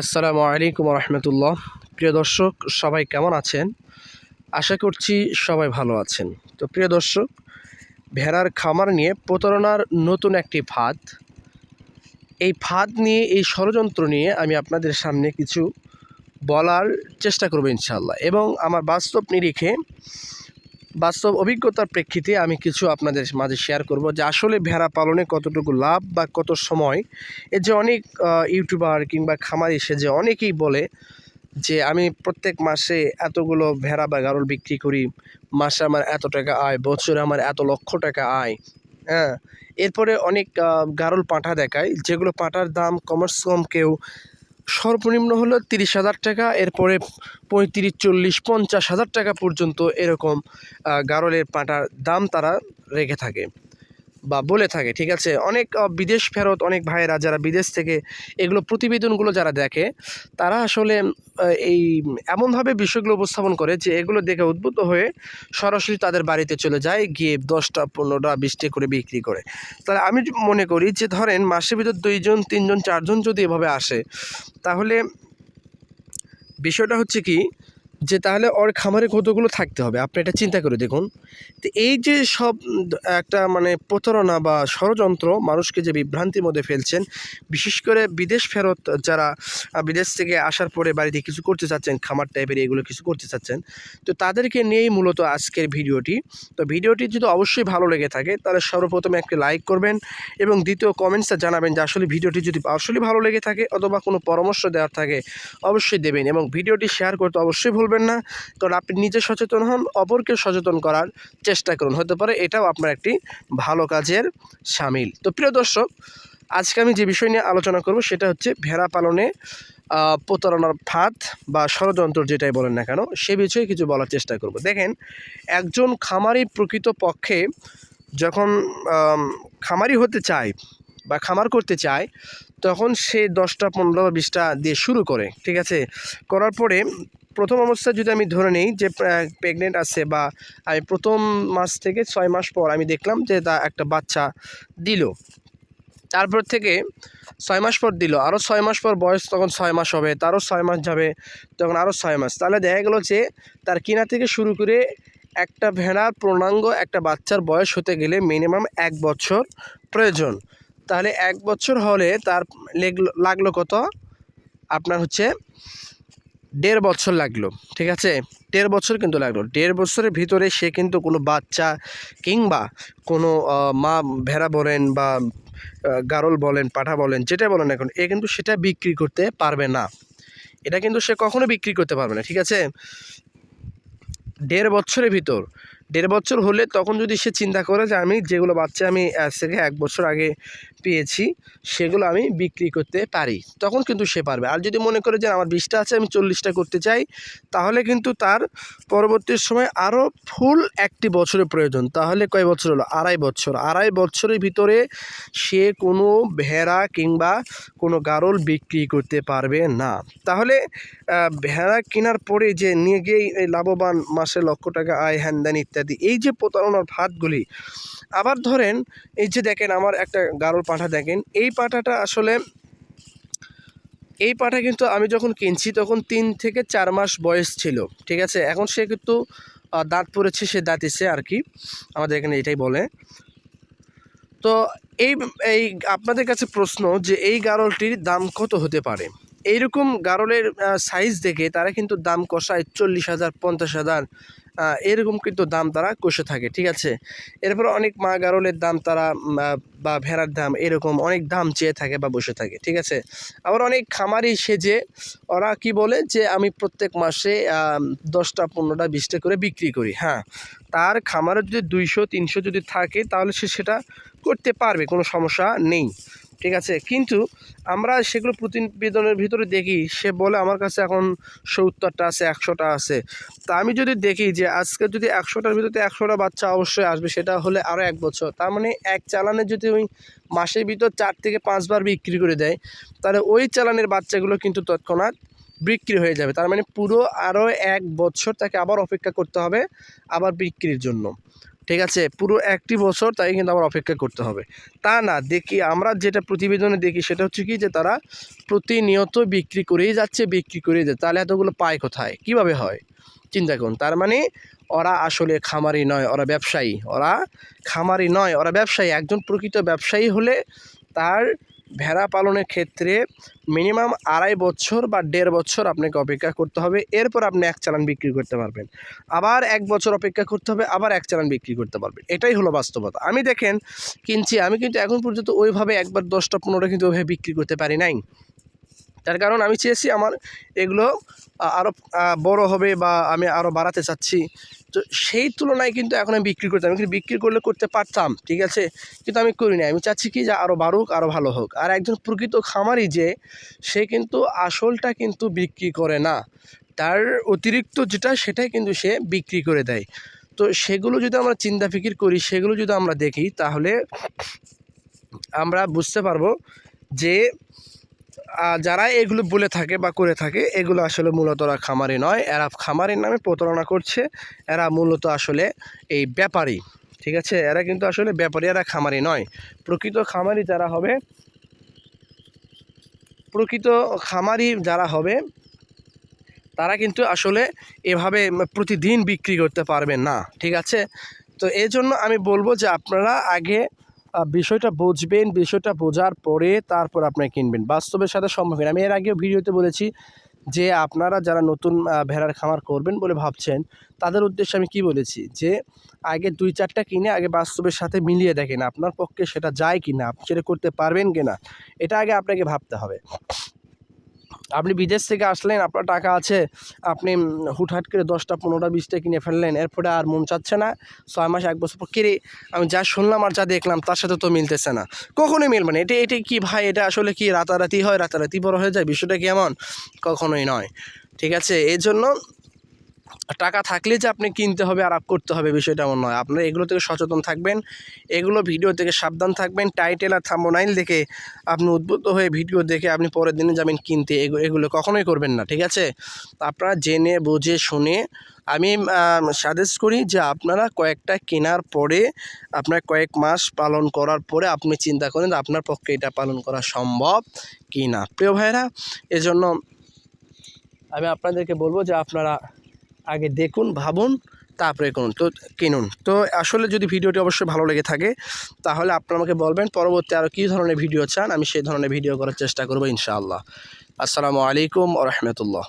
আসসালামু আলাইকুম রহমতুল্লাহ প্রিয় দর্শক, সবাই কেমন আছেন? আশা করছি সবাই ভালো আছেন। তো প্রিয় দর্শক, ভেড়ার খামার নিয়ে প্রতারণার নতুন একটি ফাঁদ। এই ফাঁদ নিয়ে, এই ষড়যন্ত্র নিয়ে আমি আপনাদের সামনে কিছু বলার চেষ্টা করব ইনশাল্লাহ এবং আমার বাস্তব নিরিখে বাস্তব অভিজ্ঞতার প্রেক্ষিতে আমি কিছু আপনাদের মাঝে শেয়ার করব যে আসলে ভেড়া পালনে কতটুকু লাভ বা কত সময়। এই যে অনেক ইউটিউবার কিংবা খামার এসে যে অনেকেই বলে যে আমি প্রত্যেক মাসে এতগুলো ভেড়া বা গারল বিক্রি করি, মাসে আমার এত টাকা আয়, বছরে আমার এত লক্ষ টাকা আয় হ্যাঁ। এরপরে অনেক গারল পাঁঠা দেখায়, যেগুলো পাঁঠার দাম কমার্স কম কেউ সর্বনিম্ন হলো তিরিশ হাজার টাকা, এরপরে পঁয়ত্রিশ, চল্লিশ, পঞ্চাশ হাজার টাকা পর্যন্ত এরকম গারলের পাটার দাম তারা রেখে থাকে। বা বলে থাকে, ঠিক আছে? অনেক বিদেশ ফেরত অনেক ভাইয়েরা যারা বিদেশ থেকে এগুলো প্রতিবেদনগুলো যারা দেখে, তারা আসলে এই এমনভাবে বিষয়গুলো উপস্থাপন করে যে এগুলো দেখে উদ্বুদ্ধ হয়ে সরাসরি তাদের বাড়িতে চলে যায়, গিয়ে দশটা, পনেরোটা, বিশটি করে বিক্রি করে। তাহলে আমি মনে করি যে ধরেন মাসের ভিতর দুইজন, তিনজন, চারজন যদি এভাবে আসে, তাহলে বিষয়টা হচ্ছে কি যে তাহলে ওর খামারে কতগুলো থাকতে হবে? আপনি এটা চিন্তা করে দেখুন। তো এই যে সব একটা মানে প্রতারণা বা ষড়যন্ত্র মানুষকে যে বিভ্রান্তির মধ্যে ফেলছেন, বিশেষ করে বিদেশ ফেরত যারা বিদেশ থেকে আসার পরে বাড়িতে কিছু করতে চাচ্ছেন, খামার টাইপের এগুলো কিছু করতে চাচ্ছেন, তো তাদেরকে নিয়েই মূলত আজকের ভিডিওটি। তো ভিডিওটি যদি অবশ্যই ভালো লেগে থাকে, তাহলে সর্বপ্রথমে একটি লাইক করবেন এবং দ্বিতীয় কমেন্টসটা জানাবেন যে আসলে ভিডিওটি যদি আসলে ভালো লেগে থাকে অথবা কোনো পরামর্শ দেওয়ার থাকে, অবশ্যই দেবেন এবং ভিডিওটি শেয়ার করতে অবশ্যই ভুলবেন না, কারণ আপনি নিজে সচেতন হন অপরকে সচেতন করার চেষ্টা করুন। হতে পারে এটাও আপনার একটি ভালো কাজের সামিল। তো প্রিয় দর্শক, আজকে আমি যে বিষয় নিয়ে আলোচনা করব সেটা হচ্ছে ভেড়া পালনে প্রতারণার ফাঁদ বা ষড়যন্ত্র যেটাই বলেন না কেন, সে বিষয়ে কিছু বলার চেষ্টা করব। দেখেন, একজন খামারি প্রকৃত পক্ষে যখন খামারি হতে চায় বা খামার করতে চায়, তখন সে দশটা পনেরো বা বিশটা দিয়ে শুরু করে, ঠিক আছে? করার পরে প্রথম অবস্থায় যদি আমি ধরে নিই যে প্রেগনেন্ট আছে বা আমি প্রথম মাস থেকে ছয় মাস পর আমি দেখলাম যে, তা একটা বাচ্চা দিল। তারপর থেকে ছয় মাস পর দিল। আরও ছয় মাস পর বয়স তখন ছয় মাস হবে, তারও ছয় মাস যাবে, তখন আরও ছয় মাস। তাহলে দেখা গেলো যে, তার কিনা থেকে শুরু করে একটা ভেড়ার পূর্ণাঙ্গ একটা বাচ্চার বয়স হতে গেলে মিনিমাম এক বছর প্রয়োজন। তাহলে এক বছর হলে তার লেগলো লাগল কত? আপনার হচ্ছে দেড় বছর লাগল, ঠিক আছে? দেড় বছর কিন্তু লাগল। দেড় বছরের ভিতরে সে কিন্তু কোনো বাচ্চা কিংবা কোনো মা ভেড়া বলেন বা গারল বলেন, পাঠা বলেন যেটা বলেন এখন এ কিন্তু সেটা বিক্রি করতে পারবে না। এটা কিন্তু সে কখনো বিক্রি করতে পারবে না, ঠিক আছে? দেড় বছরের ভিতর দেড় বছর হলে তখন যদি সে চিন্তা করে যে আমি যেগুলো বাচ্চা আমি আজ থেকে এক বছর আগে পেয়েছি, সেগুলো আমি বিক্রি করতে পারি, তখন কিন্তু সে পারবে। আর যদি মনে করে যে আমার বিশটা আছে, আমি চল্লিশটা করতে চাই, তাহলে কিন্তু তার পরবর্তী সময় আরও ফুল একটি বছরের প্রয়োজন। তাহলে কয় বছর হলো? আড়াই বছর। আড়াই বছরের ভিতরে সে কোনো ভেড়া কিংবা কোনো গারল বিক্রি করতে পারবে না। তাহলে ভেড়া কেনার পরে যে নিয়ে গিয়েই লাভবান মাসে লক্ষ টাকা আয় হ্যানদান ইত্যাদি এই যে প্রতারণার ফাঁদগুলি, আবার ধরেন এই যে দেখেন আমার একটা গারল পাঁঠা দেখেন, এই পাঁঠাটা আসলে, এই পাঁঠা কিন্তু আমি যখন কিনছি তখন তিন থেকে চার মাস বয়স ছিল, ঠিক আছে? এখন সে কিন্তু দাঁত পড়েছে সে দাঁতিছে আর কি, আমাদের এখানে এটাই বলে। তো এই এই আপনাদের কাছে প্রশ্ন যে এই গারলটির দাম কত হতে পারে? এইরকম গারলের সাইজ দেখে তারা কিন্তু দাম কষায় চল্লিশ হাজার, পঞ্চাশ হাজার এরকম কিন্তু দাম তারা কষে থাকে, ঠিক আছে? এরপর অনেক মা গারলের দাম তারা বা ভেড়ার দাম এরকম অনেক দাম চেয়ে থাকে বা বসে থাকে, ঠিক আছে? আবার অনেক খামারি সেজে ওরা কি বলে যে, আমি প্রত্যেক মাসে দশটা, পনেরোটা, বিশটা করে বিক্রি করি। হ্যাঁ তার খামারে যদি দুইশো, তিনশো যদি থাকে, তাহলে সে সেটা করতে পারবে, কোনো সমস্যা নেই। ঠিক আছে? কিন্তু আমরা সেগুলো প্রতিবেদনের ভিতরে দেখি, সে বলে আমার কাছে এখন সত্তরটা আছে, একশোটা আছে। তা আমি যদি দেখি যে আজকে যদি একশোটার ভিতরে একশোটা বাচ্চা অবশ্যই আসবে, সেটা হলে আরও এক বছর। তার মানে এক চালানে যদি ওই মাসের ভিতর চার থেকে পাঁচবার বিক্রি করে দেয়, তাহলে ওই চালানের বাচ্চাগুলো কিন্তু তৎক্ষণাৎ বিক্রি হয়ে যাবে। তার মানে পুরো আরও এক বছর তাকে আবার অপেক্ষা করতে হবে আবার বিক্রির জন্য। ঠিক আছে, পুরো একটি বছর তাই কিন্তু আমার অপেক্ষা করতে হবে। তা না, দেখি আমরা যেটা প্রতিবেদনে দেখি সেটা হচ্ছে কি যে তারা প্রতিনিয়ত বিক্রি করেই যাচ্ছে, বিক্রি করেই যাচ্ছে। তাহলে এতগুলো পায় কোথায়? কীভাবে হয়? চিন্তা করুন। তার মানে ওরা আসলে খামারি নয়, ওরা ব্যবসায়ী। ওরা খামারি নয়, ওরা ব্যবসায়ী। একজন প্রকৃত ব্যবসায়ী হলে তার ভেড়া পালনের ক্ষেত্রে মিনিমাম আড়াই বছর বা দেড় বছর আপনাকে অপেক্ষা করতে হবে। এরপর আপনি এক চালান বিক্রি করতে পারবেন। আবার এক বছর অপেক্ষা করতে হবে, আবার এক চালান বিক্রি করতে পারবেন। এটাই হলো বাস্তবতা। আমি দেখেন কিনছি, আমি কিন্তু এখন পর্যন্ত ওইভাবে একবার দশটা, পনেরোটা কিন্তু ওইভাবে বিক্রি করতে পারি নাই। তার কারণ আমি চেয়েছি আমার এগুলো আরও বড় হবে বা আমি আরও বাড়াতে চাচ্ছি। তো সেই তুলনায় কিন্তু এখন আমি বিক্রি করতাম। কিন্তু বিক্রি করলে করতে পারতাম, ঠিক আছে? কিন্তু আমি করি না আমি চাচ্ছি কি যে আরও বাড়ুক আরও ভালো হোক। আর একজন প্রকৃত খামারি যে, সে কিন্তু আসলটা কিন্তু বিক্রি করে না। তার অতিরিক্ত যেটা, সেটাই কিন্তু সে বিক্রি করে দেয়। তো সেগুলো যদি আমরা চিন্তা ফিকির করি, সেগুলো যদি আমরা দেখি, তাহলে আমরা বুঝতে পারব যে যারা এগুলো বলে থাকে বা করে থাকে, এগুলো আসলে মূলত ওরা খামারি নয়। এরা খামারির নামে প্রতারণা করছে। এরা মূলত আসলে এই ব্যাপারী, ঠিক আছে? এরা কিন্তু আসলে ব্যাপারী, এরা খামারি নয়। প্রকৃত খামারি যারা হবে, প্রকৃত খামারি যারা হবে, তারা কিন্তু আসলে এভাবে প্রতিদিন বিক্রি করতে পারবেন না, ঠিক আছে? তো এই জন্য আমি বলব যে আপনারা আগে বিষয়টা বুঝবেন, বিষয়টা বোঝার পরে তারপর আপনি কিনবেন। বাস্তবের সাথে সম্মুখীন আমি এর আগেও ভিডিওতে বলেছি যে আপনারা যারা নতুন ভেড়ার খামার করবেন বলে ভাবছেন, তাদের উদ্দেশ্যে আমি কি বলেছি? যে আগে দুই চারটা কিনে আগে বাস্তবের সাথে মিলিয়ে দেখেন আপনার পক্ষে সেটা যায় কি না আপনি সেটা করতে পারবেন কি না এটা আগে আপনাকে ভাবতে হবে। আপনি বিদেশ থেকে আসলেন, আপনার টাকা আছে, আপনি হুটহাট করে দশটা, পনেরোটা, বিশটা কিনে ফেললেন, এরপরে আর মন চাচ্ছে না, ছয় মাস, এক বছর পর কেড়ে আমি যা শুনলাম আর যা দেখলাম, তার সাথে তো মিলতেছে না। কখনোই মিলবে না। এটা এটা কি ভাই, এটা আসলে কি রাতারাতি হয়? রাতারাতি বড় হয়ে যায়? বিষয়টা কেমন কখনোই নয়। ঠিক আছে? এর জন্য টাকা থাকলে যে আপনি কিনতে হবে আর আপ করতে হবে বিষয়টা এমন নয়। আপনারা এগুলো থেকে সচেতন থাকবেন, এগুলো ভিডিও থেকে সাবধান থাকবেন টাইটেল আর থাম্বনাইল দেখে আপনি উদ্বুদ্ধ হয়ে ভিডিও দেখে আপনি পরের দিনে যাবেন কিনতে। এগু- এগুলো কখনোই করবেন না, ঠিক আছে? আপনারা জেনে, বুঝে, শুনে আমি সাজেস্ট করি যে আপনারা কয়েকটা কেনার পরে আপনার কয়েক মাস পালন করার পরে আপনি চিন্তা করেন আপনার পক্ষে এটা পালন করা সম্ভব কি না প্রিয় ভাইরা এজন্য আমি আপনাদেরকে বলব যে আপনারা আগে দেখুন, ভাবুন, তারপরে করুন। তো কিনুন। তো আসলে যদি ভিডিওটি অবশ্যই ভালো লেগে থাকে, তাহলে আপনারা আমাকে বলবেন পরবর্তী আরও কী ধরনের ভিডিও চান, আমি সেই ধরনের ভিডিও করার চেষ্টা করব ইনশাআল্লাহ। আসসালামু আলাইকুম রহমতুল্লাহ।